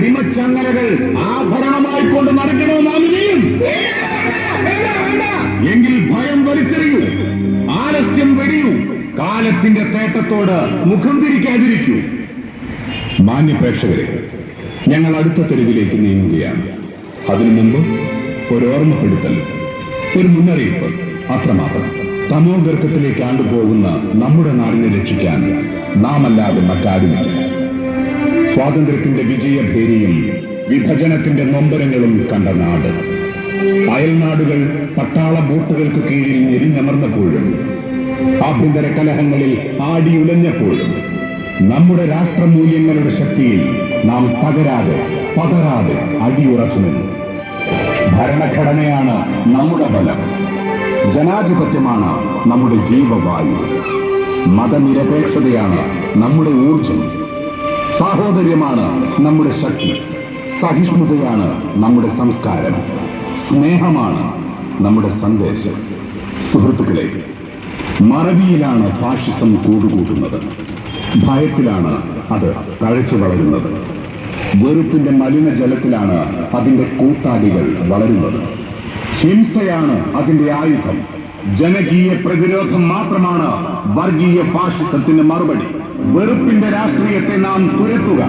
അടിമച്ചങ്ങലകൾ ആഭരണമായി കൊണ്ട് നടക്കണോ നാം എങ്കിൽ ഭയം വലിച്ചെറിയൂ ആലസ്യം വെടിയൂ കാലത്തിന്റെ തേട്ടത്തോട് മുഖം തിരിക്കാതിരിക്കൂ. മാന്യപ്രേക്ഷകരെ ഞങ്ങൾ അടുത്ത തെരുവിലേക്ക് നീങ്ങുകയാണ്. അതിനു മുമ്പ് ഒരു ഓർമ്മപ്പെടുത്തൽ ഒരു മുന്നറിയിപ്പ് അത്രമാത്രം. തമോ ഗർത്തത്തിലേക്ക് ആണ്ടുപോകുന്ന നമ്മുടെ നാടിനെ രക്ഷിക്കാൻ നാം അല്ലാതെ മറ്റാരുമില്ല. സ്വാതന്ത്ര്യത്തിന്റെ വിജയഭേരിയും വിഭജനത്തിന്റെ നൊമ്പരങ്ങളും കണ്ട നാട്. അയൽനാടുകൾ പട്ടാള ബോട്ടുകൾക്ക് കീഴിൽ ഞെരിഞ്ഞമർന്നപ്പോഴും ആഭ്യന്തര കലഹങ്ങളിൽ ആടിയുലഞ്ഞപ്പോഴും നമ്മുടെ രാഷ്ട്രമൂല്യങ്ങളുടെ ശക്തിയിൽ നാം തകരാതെ പകരാതെ അടിയുറച്ചു നിന്നു. ഭരണഘടനയാണ് നമ്മുടെ ബലം. ജനാധിപത്യമാണ് നമ്മുടെ ജീവവായു. മതനിരപേക്ഷതയാണ് നമ്മുടെ ഊർജം സാഹോദര്യമാണ് നമ്മുടെ ശക്തി. സഹിഷ്ണുതയാണ് നമ്മുടെ സംസ്കാരം. സ്നേഹമാണ് നമ്മുടെ സന്ദേശം. സുഹൃത്തുക്കളെ മറവിയിലാണ് ഫാഷിസം കൂടുകൂട്ടുന്നത്. ഭയത്തിലാണ് അത് തഴച്ചു വളരുന്നത്. വെറുപ്പിന്റെ മലിനജലത്തിലാണ് അതിന്റെ കൂത്താടികൾ വളരുന്നത്. ഹിംസയാണ് അതിന്റെ ആയുധം. ജനകീയ പ്രതിരോധം മാത്രമാണ് വർഗീയ ഫാഷിസത്തിന് മറുപടി. വെറുപ്പിന്റെ രാഷ്ട്രീയത്തെ നാം തുരത്തുക.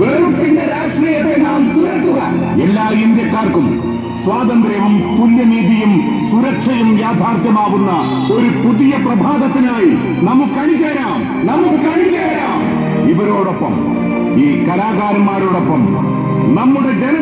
വെറുപ്പിന്റെ രാഷ്ട്രീയത്തെ നാം തുരത്തുക. എല്ലാ ഇന്ത്യക്കാർക്കും സ്വാതന്ത്ര്യവും തുല്യനീതിയും സുരക്ഷയും യാഥാർത്ഥ്യമാവുന്ന ഒരു പുതിയ പ്രഭാതത്തിനായി നമുക്ക് അണിചേരാം. നമുക്ക് അണിചേരാം. ഇവരോടൊപ്പം ഈ കലാകാരന്മാരോടൊപ്പം നമ്മുടെ ജനതയോടൊപ്പം